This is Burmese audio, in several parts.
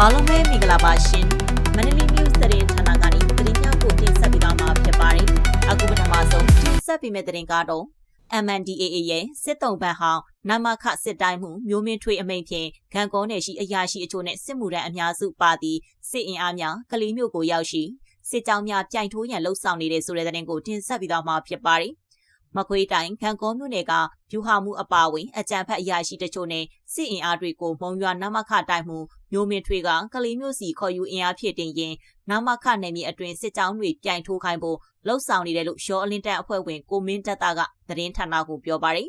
အားလုံးပဲမင်္ဂလာပါရှင်မန္တလေးမျိုးသတင်းဌာနကနေသတင်းများကိုတင်ဆက်ပေးသွားမှာဖြစ်ပါတယ်အခုပထမဆုံးတင်ဆက်ပေးမယ့်သတင်းကတော့ MNDAA ရဲ့စစ်တုံးဘတ်ဟောင်းနမခစစ်တိုင်းမှုမျိုးမင်းထွေးအမိန်ဖြင့်ဂံကောနယ်ရှိအရာရှိအချို့နဲ့စစ်မှုထမ်းအများစုပါသည့်စစ်အင်အားများကလေးမျိုးကိုရောက်ရှိစစ်ကြောင်းများပြိုင်ထိုးရန်လှုပ်ဆောင်နေတဲ့ဆိုတဲ့သတင်းကိုတင်ဆက်ပေးသွားမှာဖြစ်ပါတယ်မကွေးတိုင်းခံကောမြို့နယ်ကဖြူဟာမှုအပါဝင်အကြံဖက်အရာရှိတချို့နဲ့စစ်အင်အားတွေကိုမုံရွာနမခတိုင်းမှု မျိုးမင်းထွေးကကလေးမျိုးစီခေါ်ယူအင်အားဖြည့်တင်ရင်နမခနယ်မြေအတွင်းစစ်ကြောင်းတွေပြိုင်ထိုးခိုင်းဖို့လှုပ်ဆောင်နေတယ်လို့ရောအလင်းတန်အဖွဲ့ဝင်ကိုမင်းတက်တာကသတင်းဌာနကိုပြောပါတယ်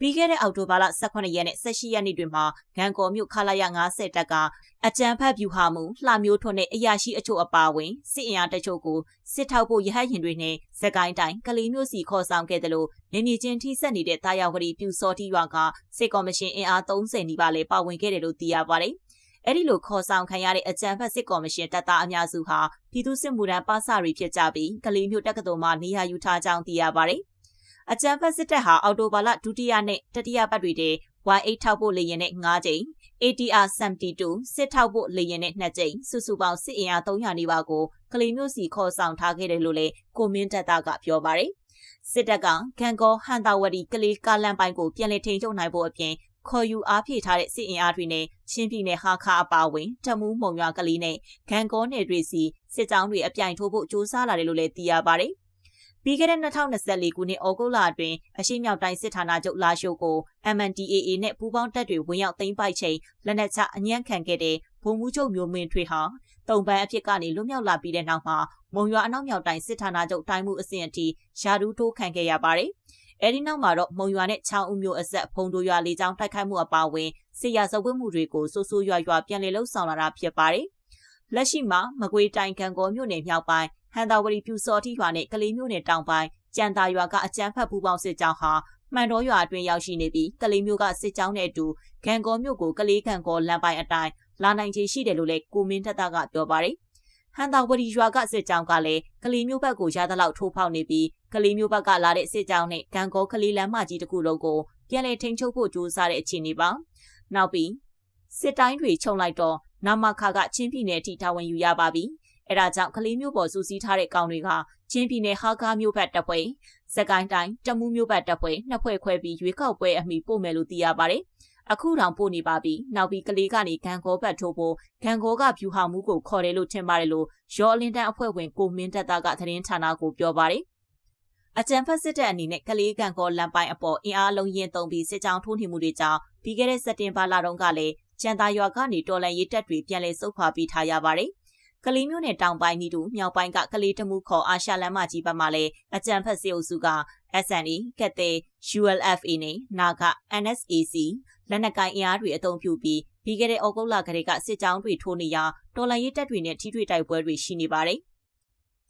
ပြီးခဲ့တဲ့အောက်တိုဘာလ18ရက်နဲ့18ရက်နေ့တွေမှာဂန်ကော်မြို့ခလာရ90တက်ကအကြံဖတ်ဗျူဟာမှုလှမျိုးထွန်းနဲ့အရာရှိအချို့အပါအဝင်စစ်အင်အားတချို့ကိုစစ်ထောက်ဖို့ရဟတ်ရင်တွေနဲ့စကိုင်းတိုင်းကလေးမျိုးစီခေါ်ဆောင်ခဲ့တယ်လို့နေမြေချင်းထိဆက်နေတဲ့တာယာဝတီပြူစောတိရွာကစစ်ကော်မရှင်အင်အား30နီးပါးလည်းပါဝင်ခဲ့တယ်လို့သိရပါတယ်။ အဲ့ဒီလိုခေါ်ဆောင်ခံရတဲ့အကြံဖတ်စစ်ကော်မရှင်တပ်သားအများစုဟာပြည်သူစစ်မှုထမ်းပါစာတွေဖြစ်ကြပြီးကလေးမျိုးတက္ကသိုလ်မှာနေရာယူထားကြောင်းသိရပါတယ်။အကြံဖက်စစ်တပ်ဟာအော်တိုဘာလဒုတိယနဲ့တတိယပတ်တွေတည်း Y8 ထောက်ဖို့လေရင်နဲ့9ကြိမ် ATR 72စစ်ထောက်ဖို့လေရင်နဲ့2ကြိမ်စုစုပေါင်းစစ်အင်အား300နီးပါးကိုကလေးမျိုးစီခေါ်ဆောင်ထားခဲ့တယ်လို့လည်းကိုမင်းတက်တာကပြောပါတယ်စစ်တပ်ကဂန်ကောဟန်တာဝတီကလေးကားလန်ပိုင်းကိုပြန်လည်ထိန်းချုပ်နိုင်ဖို့အပြင်ခေါ်ယူအားဖြည့်ထားတဲ့စစ်အင်အားတွေနဲ့ချင်းပြည်နယ်ဟာခါအပါဝင်တမူးမုံရွာကလေးနဲ့ဂန်ကောနယ်တွေစီစစ်ကြောင်းတွေအပြိုင်ထိုးဖို့စ조사လာတယ်လို့လည်းသိရပါတယ်။ပြီးခဲ့တဲ့2024ခုနှစ်ဩဂုတ်လအတွင်းအရှိမြောက်တိုင်းစစ်ဌာနချုပ်လာရှိုးကို MNDAA နဲ့ပူးပေါင်းတပ်တွေဝင်ရောက်သိမ်းပိုက်ချိန်လက်နက်ချအညံ့ခံခဲ့တဲ့ဗိုလ်မှူးချုပ်မျိုးမင်းထွေဟာတုံပန်းအဖြစ်ကနေလွတ်မြောက်လာပြီးတဲ့နောက်မှာမုံရွာအနောက်မြောက်တိုင်းစစ်ဌာနချုပ်တိုင်းမှုအဆင့်အထိယာဒူးထိုးခံခဲ့ရပါတယ်။ အဲဒီနောက်မှာတော့မုံရွာနဲ့ချောင်းဦးမျိုးအဆက်ဖုံတို့ရွာလေးချောင်းတိုက်ခိုက်မှုအပါအဝင်စစ်ရာဇဝတ်မှုတွေကိုစိုးစိုးရွာရွာပြန်လည်လှုပ်ဆောင်လာတာဖြစ်ပါတယ်။လက်ရှိမှာမကွေးတိုင်းကံကောမြို့နယ်မြောက်ပိုင်းဟန်တာဝရီပြူစော်တီရွာနဲ့ကလေးမျိုးနယ်တောင်ပိုင်းကြံသာရွာကအကြမ်းဖက်ပူးပေါင်းစစ်ကြောင်းဟာမှန်တော်ရွာအတွင်းရောက်ရှိနေပြီးကလေးမျိုးကစစ်ကြောင်းနဲ့အတူဂန်ကောမြို့ကိုကလေးခံကောလမ်းပိုင်းအတိုင်းလာနိုင်ခြေရှိတယ်လို့လည်းကိုမင်းထက်တာကပြောပါတယ်။ဟန်တာဝရီရွာကစစ်ကြောင်းကလည်းကလေးမျိုးဘက်ကိုရသလောက်ထိုးဖောက်နေပြီး ကလေးမျိုးဘက်ကလာတဲ့စစ်ကြောင်းနဲ့ဂန်ကောကလေးလမ်းမကြီးတစ်ခုလုံးကိုပြန်လည်ထိန်းချုပ်ဖို့ကြိုးစားတဲ့အခြေအနေပါ။နောက်ပြီးစစ်တိုင်းတွေခြုံလိုက်တော့နမခကချင်းပြည်နယ်အထိတာဝန်ယူရပါပြီ။အဲဒါကြောင့်ကလေးမျိုးပေါ်စူးစီးထားတဲ့ကောင်တွေကချင်းပြည်နယ်ဟာကားမျိုးဘက်တပ်ဖွဲ့စကိုင်းတိုင်းတမူးမျိုးဘက်တပ်ဖွဲ့နှစ်ဖွဲ့ခွဲပြီးရွေးကောက်ပွဲအမိပို့မယ်လို့သိရပါတယ်။အခုတောင်ပို့နေပါပြီ။နောက်ပြီးကလေးကနေဂန်ကောဘက်ထိုးဖို့ဂန်ကောကဖြူဟာမှုကိုခေါ်တယ်လို့ထင်ပါတယ်လို့ရောအလင်းတန်းအဖွဲ့ဝင်ကိုမင်းတက်တာကသတင်းဌာနကိုပြောပါတယ်။ အကြံဖက်စစ်တပ်အနေနဲ့ကလေးကန်ကောလမ်းပိုင်းအပေါ်အင်အားလုံးရင်သုံးပြီးစစ်ကြောင်းထိုးနှင်မှုတွေကြောင့်ပြီးခဲ့တဲ့စက်တင်ဘာလတုန်းကလည်းကျန်တာရွာကနေတော်လန်ရေးတပ်တွေပြန်လည်ဆုတ်ခွာပြီးထားရပါတယ်ကလေးမျိုးနယ်တောင်ပိုင်းနီတူမြောက်ပိုင်းကကလေးတမှုခေါ်အာရှလမ်းမကြီးဘက်မှာလည်းအကြံဖက်စေအုပ်စုက SNE ကက်တဲ့ ULFA နဲ့နာက NSAC လက်နက်ကိုင်အင်အားတွေအုံပြုပြီးပြီးခဲ့တဲ့ဩဂုတ်လကတည်းကစစ်ကြောင်းတွေထိုးနေရာတော်လှန်ရေးတပ်တွေနဲ့ထိတွေ့တိုက်ပွဲတွေရှိနေပါတယ်။